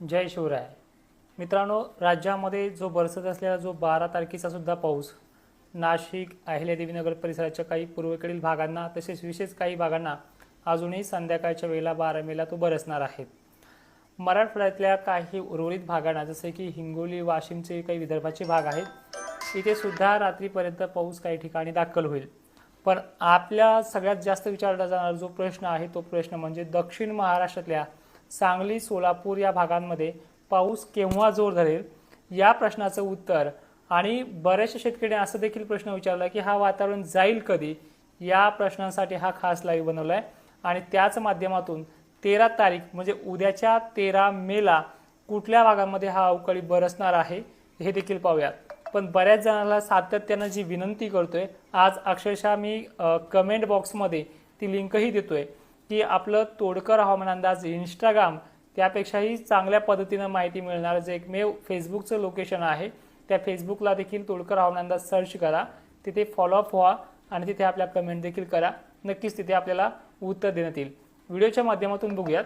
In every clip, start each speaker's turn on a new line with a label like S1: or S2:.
S1: जय शिवराय. मित्रांनो राज्यामध्ये जो बरसत असलेला जो बारा तारखेचा सुद्धा पाऊस नाशिक अहिल्यादेवीनगर परिसराच्या काही पूर्वेकडील भागांना तसेच विशेष काही भागांना अजूनही संध्याकाळच्या वेळेला बारा मेला तो बरसणार आहे. मराठवाड्यातल्या काही उर्वरित भागांना जसे की हिंगोली वाशिमचे काही विदर्भाचे भाग आहेत इथे सुद्धा रात्रीपर्यंत पाऊस काही ठिकाणी दाखल होईल. पण आपल्या सगळ्यात जास्त विचारला जाणारा जो प्रश्न आहे तो प्रश्न म्हणजे दक्षिण महाराष्ट्रातल्या सांगली सोलापूर या भागांमध्ये पाऊस केव्हा जोर धरेल? या प्रश्नाचं उत्तर आणि बऱ्याचशा शेतकऱ्यांनी असं देखील प्रश्न विचारला की हा वातावरण जाईल कधी? या प्रश्नांसाठी हा खास लाईव्ह बनवला आहे आणि त्याच माध्यमातून तेरा तारीख म्हणजे उद्याच्या तेरा मेला कुठल्या भागामध्ये हा अवकाळी बरसणार आहे हे देखील पाहूयात. पण बऱ्याच जणांना सातत्यानं जी विनंती करतोय आज अक्षरशः मी कमेंट बॉक्समध्ये ती लिंकही देतोय. की आपलं तोडकर हवामान अंदाज इंस्टाग्राम त्यापेक्षाही चांगल्या पद्धतीनं माहिती मिळणार जे एकमेव फेसबुकचं लोकेशन आहे. त्या फेसबुकला देखील तोडकर हवामान अंदाज सर्च करा. तिथे फॉलोअप व्हा आणि तिथे आपल्या कमेंट देखील करा. नक्कीच तिथे आपल्याला उत्तर देण्यात येईल. व्हिडिओच्या माध्यमातून बघूयात.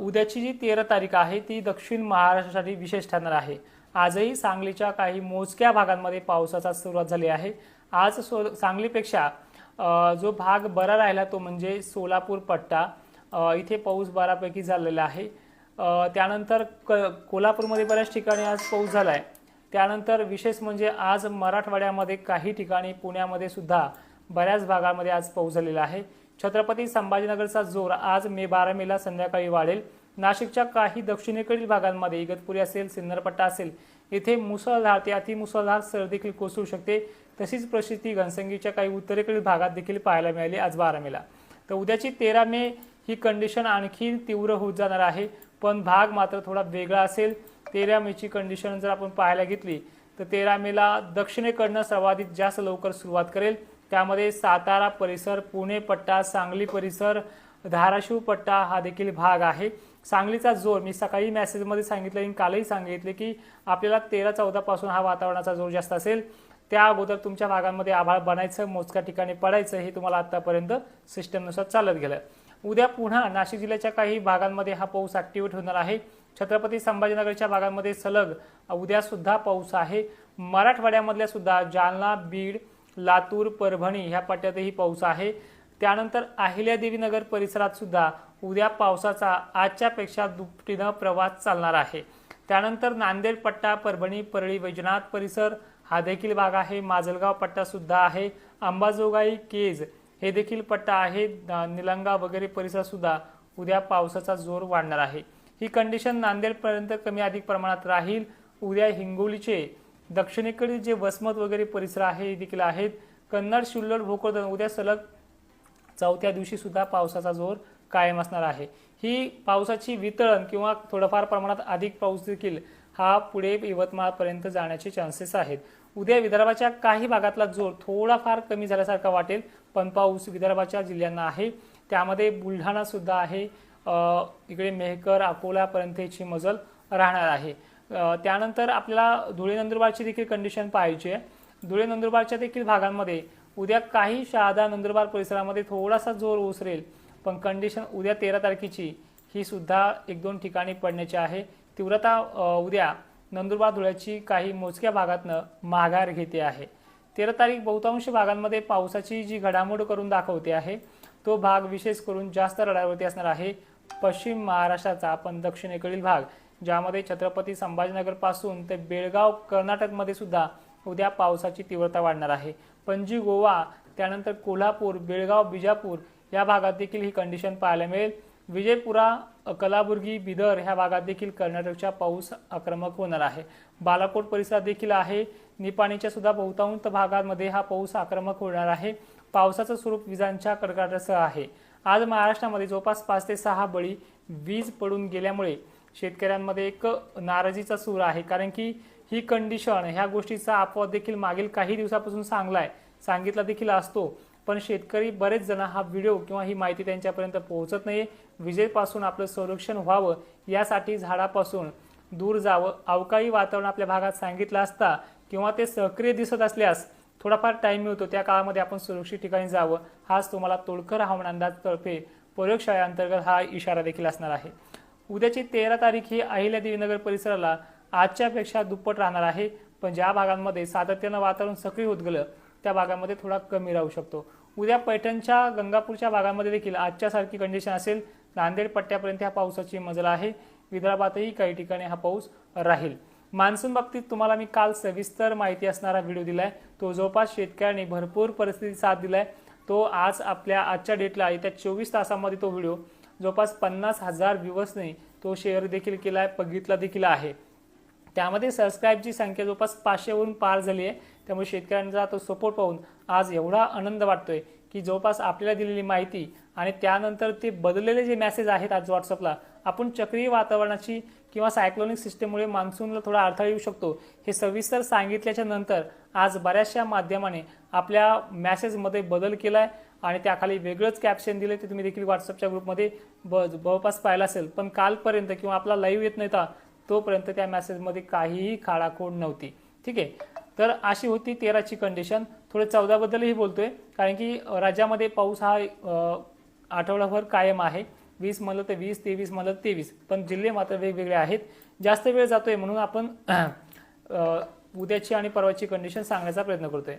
S1: उद्याची जी तेरा तारीख आहे ती दक्षिण महाराष्ट्रासाठी विशेष ठरणार आहे. आजही सांगलीच्या काही मोजक्या भागांमध्ये पावसाचा सुरुवात झाली आहे. आज सो सांगलीपेक्षा जो भाग बरा राहिला तो म्हणजे सोलापूर पट्टा. इथे पाऊस बऱ्यापैकी झालेला आहे. त्यानंतर क कोल्हापूरमध्ये बऱ्याच ठिकाणी आज पाऊस झाला आहे त्यानंतर विशेष म्हणजे आज मराठवाड्यामध्ये काही ठिकाणी पुण्यामध्ये सुद्धा बऱ्याच भागामध्ये आज पाऊस झालेला आहे. छत्रपती संभाजीनगरचा जोर आज मे बारा मेला संध्याकाळी वाढेल. नाशिकच्या काही दक्षिणेकडील भागांमध्ये इगतपुरी असेल सिन्नरपट्टा असेल इथे मुसळधार ते अतिमुसळधार सर देखील कोसळू शकते. तशीच परिस्थिती घनसंगीच्या काही उत्तरेकडील भागात देखील पाहायला मिळाली आज बारा मेला तर उद्याची तेरा मे ही कंडिशन आणखी तीव्र होत जाणार आहे पण भाग मात्र थोडा वेगळा असेल. तेरा मेची कंडिशन जर आपण पाहायला घेतली तर तेरा मेला दक्षिणेकडनं सर्वाधिक जास्त लवकर सुरुवात करेल. त्यामध्ये सातारा परिसर पुणे पट्टा सांगली परिसर धाराशिव पट्टा हा देखील भाग आहे. सांगलीचा जोर मी सकाळी मेसेजमध्ये सांगितलं आणि कालही सांगितले की आपल्याला तेरा चौदापासून हा वातावरणाचा जोर जास्त असेल. त्या अगोदर तुमच्या भागांमध्ये आभाळ बनायचं मोजक्या ठिकाणी पडायचं हे तुम्हाला आतापर्यंत सिस्टमनुसार चालत गेलं. उद्या पुन्हा नाशिक जिल्ह्याच्या काही भागांमध्ये हा पाऊस ॲक्टिव्हेट होणार आहे. छत्रपती संभाजीनगरच्या भागांमध्ये सलग उद्यासुद्धा पाऊस आहे. मराठवाड्यामधल्या सुद्धा जालना बीड लातूर परभणी ह्या पट्ट्यातही पाऊस आहे. त्यानंतर अहिल्यादेवीनगर परिसरात सुद्धा उद्या पावसाचा आजच्यापेक्षा दुपटीनं प्रवास चालणार आहे. त्यानंतर नांदेड पट्टा परभणी परळी वैजनाथ परिसर हा देखील भाग आहे. माजलगाव पट्टा सुद्धा आहे. अंबाजोगाई केज हे देखील पट्टा आहे. निलंगा वगैरे परिसर सुद्धा उद्या पावसाचा जोर वाढणार आहे. ही कंडिशन नांदेडपर्यंत कमी अधिक प्रमाणात राहील. उद्या हिंगोलीचे दक्षिणेकडील जे वसमत वगैरे परिसर आहे हे देखील आहेत. कन्नड शिल्लोड भोकरदन उद्या सलग चौथ्या दिवशी सुद्धा पावसाचा जोर कायम असणार आहे. ही पावसाची वितळण किंवा थोडंफार प्रमाणात अधिक पाऊस देखील हा पुढे यवतमाळपर्यंत जाण्याचे चान्सेस आहेत. उद्या विदर्भाच्या काही भागातला जोर थोडाफार कमी झाल्यासारखा वाटेल पण पाऊस विदर्भाच्या जिल्ह्यांना आहे. त्यामध्ये बुलढाणा सुद्धा आहे. इकडे मेहकर अकोल्यापर्यंतची मजल राहणार आहे. त्यानंतर आपल्याला धुळे नंदुरबारची देखील कंडिशन पाहायची आहे. धुळे नंदुरबारच्या देखील भागांमध्ये उद्या काही शहादा नंदुरबार परिसरामध्ये थोडासा जोर ओसरेल पण कंडिशन उद्या तेरा तारखेची ही सुद्धा एक दोन ठिकाणी पडण्याची आहे. तीव्रता उद्या नंदुरबार धुळ्याची काही मोजक्या भागातनं माघार घेते आहे. तेरा तारीख बहुतांश भागांमध्ये पावसाची जी घडामोड करून दाखवते आहे तो भाग विशेष करून जास्त रडावरती असणार आहे. पश्चिम महाराष्ट्राचा पण दक्षिणेकडील भाग ज्यामध्ये छत्रपती संभाजीनगरपासून ते बेळगाव कर्नाटकमध्ये सुद्धा उद्या पावसाची तीव्रता वाढणार आहे. पणजी गोवा त्यानंतर कोल्हापूर बेळगाव बिजापूर या भागात देखील ही कंडिशन पाहायला मिळेल. विजयपुरा कलाबुर्गी बिदर ह्या भागात देखील कर्नाटकच्या पाऊस आक्रमक होणार आहे. बालाकोट परिसरात देखील आहे. निपाणीच्या सुद्धा बहुतांश भागांमध्ये हा पाऊस आक्रमक होणार आहे. पावसाचं स्वरूप विजांच्या कडकडाटासह आहे. आज महाराष्ट्रामध्ये जवळपास पाच ते सहा बळी वीज पडून गेल्यामुळे शेतकऱ्यांमध्ये एक नाराजीचा सूर आहे. कारण की ही कंडिशन ह्या गोष्टीचा अपवाद देखील मागील काही दिवसापासून सांगलाय सांगितला देखील असतो. पण शेतकरी बरेच जण हा व्हिडिओ किंवा ही माहिती त्यांच्यापर्यंत पोहोचत नाही विजेपासून आपलं संरक्षण व्हावं यासाठी झाडापासून दूर जावं अवकाळी वातावरण आपल्या भागात सांगितलं असता किंवा ते सक्रिय दिसत असल्यास थोडाफार टाईम मिळतो. त्या काळामध्ये आपण सुरक्षित ठिकाणी जावं. हाच तुम्हाला तोडकर हवामान अंदाजतर्फे प्रयोगशाळेअंतर्गत हा इशारा देखील असणार आहे. उद्याची तेरा तारीख ही अहिल्यादेवीनगर परिसराला आजच्यापेक्षा दुप्पट राहणार आहे. पण ज्या भागांमध्ये सातत्यानं वातावरण सक्रिय होत गेलं त्या भागामध्ये थोडा कमी राहू शकतो. उद्या पैठणच्या गंगापूरच्या भागामध्ये देखील आजच्यासारखी कंडिशन असेल. नांदेड पट्ट्यापर्यंत ह्या पावसाची मजल आहे. विदर्भातही काही ठिकाणी हा पाऊस राहील. मान्सून बाबतीत तुम्हाला मी काल सविस्तर माहिती असणारा व्हिडिओ दिलाय. तो जवळपास शेतकऱ्यांनी भरपूर परिस्थिती साथ दिलाय. तो आज आपल्या आजच्या डेटला येत्या चोवीस तासामध्ये तो व्हिडिओ जवळपास पन्नास हजार व्ह्यूवर्सने तो शेअर देखील केला आहे बघितला देखील आहे. त्यामध्ये सबस्क्राईबची संख्या जवळपास पाचशेवरून पार झाली आहे. त्यामुळे शेतकऱ्यांचा तो सपोर्ट पाहून आज एवढा आनंद वाटतोय की जवळपास आपल्याला दिलेली माहिती आणि त्यानंतर ते बदललेले जे मेसेज आहेत आज व्हॉट्सअपला आपण चक्रीय वातावरणाची किंवा सायक्लोनिक सिस्टममुळे मान्सूनला थोडा अडथळा येऊ शकतो हे सविस्तर सांगितल्याच्या नंतर आज बऱ्याचशा माध्यमाने आपल्या मॅसेजमध्ये बदल केला आहे आणि त्याखाली वेगळंच कॅप्शन दिले ते तुम्ही देखील व्हॉट्सअपच्या ग्रुपमध्ये ब जवळपास पाहिलं असेल. पण कालपर्यंत किंवा आपला लाईव्ह येत नव्हता तोपर्यंत त्या मॅसेजमध्ये काहीही खाडाखोड नव्हती. ठीक आहे? तर अशी होती तेराची कंडिशन थोडे चौदाबद्दलही बोलतोय कारण की राज्यामध्ये पाऊस हा आठवडाभर कायम आहे. वीस म्हणलं तर वीस तेवीस म्हणलं तर तेवीस. पण जिल्हे मात्र वेगवेगळे आहेत. जास्त वेळ जातोय म्हणून आपण उद्याची आणि परवाची कंडिशन सांगण्याचा प्रयत्न करतोय.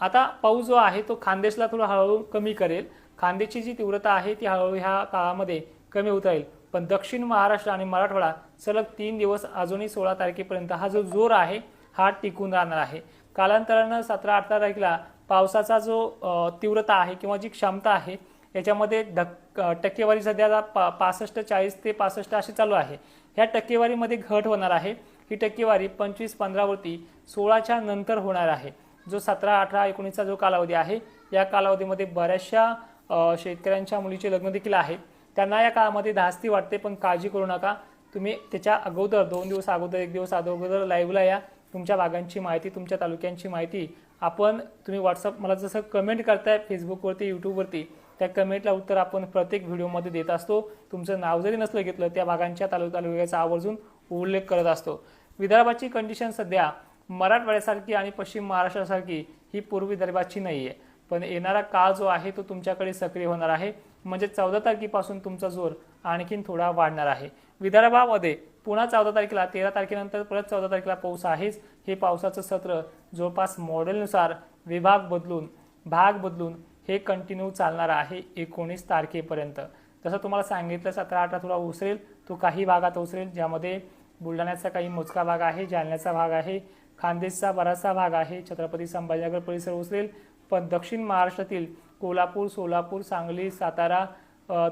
S1: आता पाऊस जो आहे तो खानदेशला थोडा हळूहळू कमी करेल. खानदेशची जी तीव्रता आहे ती हळूहळू ह्या काळामध्ये कमी होत राहील. पण दक्षिण महाराष्ट्र आणि मराठवाडा सलग तीन दिवस अजूनही सोळा तारखेपर्यंत हा जो जोर आहे हा टिकून राहणार आहे. कालांतरानं सतरा अठरा तारखेला पावसाचा जो तीव्रता आहे किंवा जी क्षमता आहे याच्यामध्ये ढक टक्केवारी सध्या पा पासष्ट चाळीस ते पासष्ट अशी चालू आहे. ह्या टक्केवारीमध्ये घट होणार आहे. ही टक्केवारी पंचवीस पंधरावरती सोळाच्या नंतर होणार आहे. जो सतरा अठरा एकोणीसचा जो कालावधी आहे या कालावधीमध्ये बऱ्याचशा शेतकऱ्यांच्या मुलीचे लग्न देखील आहेत त्यांना या काळामध्ये धास्ती वाटते पण काळजी करू नका. तुम्ही त्याच्या अगोदर दोन दिवस अगोदर एक दिवस अगोदर लाईव्हला या. तुमच्या भागांची माहिती तुमच्या तालुक्यांची माहिती आपण तुम्ही व्हॉट्सअप मला जसं कमेंट करताय फेसबुकवरती यूट्यूबवरती त्या कमेंटला उत्तर आपण प्रत्येक व्हिडिओमध्ये देत असतो. तुमचं नाव जरी नसलं घेतलं त्या भागांच्या तालुका तालुक्याचा आवर्जून उल्लेख करत असतो. विदर्भाची कंडिशन सध्या मराठवाड्यासारखी आणि पश्चिम महाराष्ट्रासारखी ही पूर्व विदर्भाची नाही आहे पण येणारा काळ जो आहे तो तुमच्याकडे सक्रिय होणार आहे. म्हणजे चौदा तारखेपासून तुमचा जोर आणखीन थोडा वाढणार आहे. विदर्भामध्ये पुन्हा चौदा तारखेला तेरा तारखेनंतर परत चौदा तारखेला पाऊस आहेच. हे पावसाचं सत्र जवळपास मॉडेलनुसार विभाग बदलून भाग बदलून हे कंटिन्यू चालणार आहे एकोणीस तारखेपर्यंत. जसं तुम्हाला सांगितलं सतरा अठरा थोडा उसरेल तो काही भागात उसरेल ज्यामध्ये बुलढाण्याचा काही मोजका भाग आहे जालन्याचा भाग आहे खानदेशचा बराचसा भाग आहे छत्रपती संभाजीनगर परिसर उसरेल पण दक्षिण महाराष्ट्रातील कोल्हापूर सोलापूर सांगली सातारा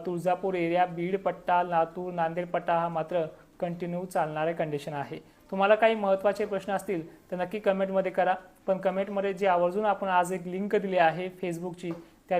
S1: तुळजापूर एरिया बीड पट्टा लातूर नांदेड पट्टा हा मात्र कंटिन्यू चालणारे कंडिशन आहे. तुम्हाला काही महत्त्वाचे प्रश्न असतील तर नक्की कमेंटमध्ये करा. पण कमेंटमध्ये जे आवर्जून आपण आज एक लिंक दिली आहे फेसबुकची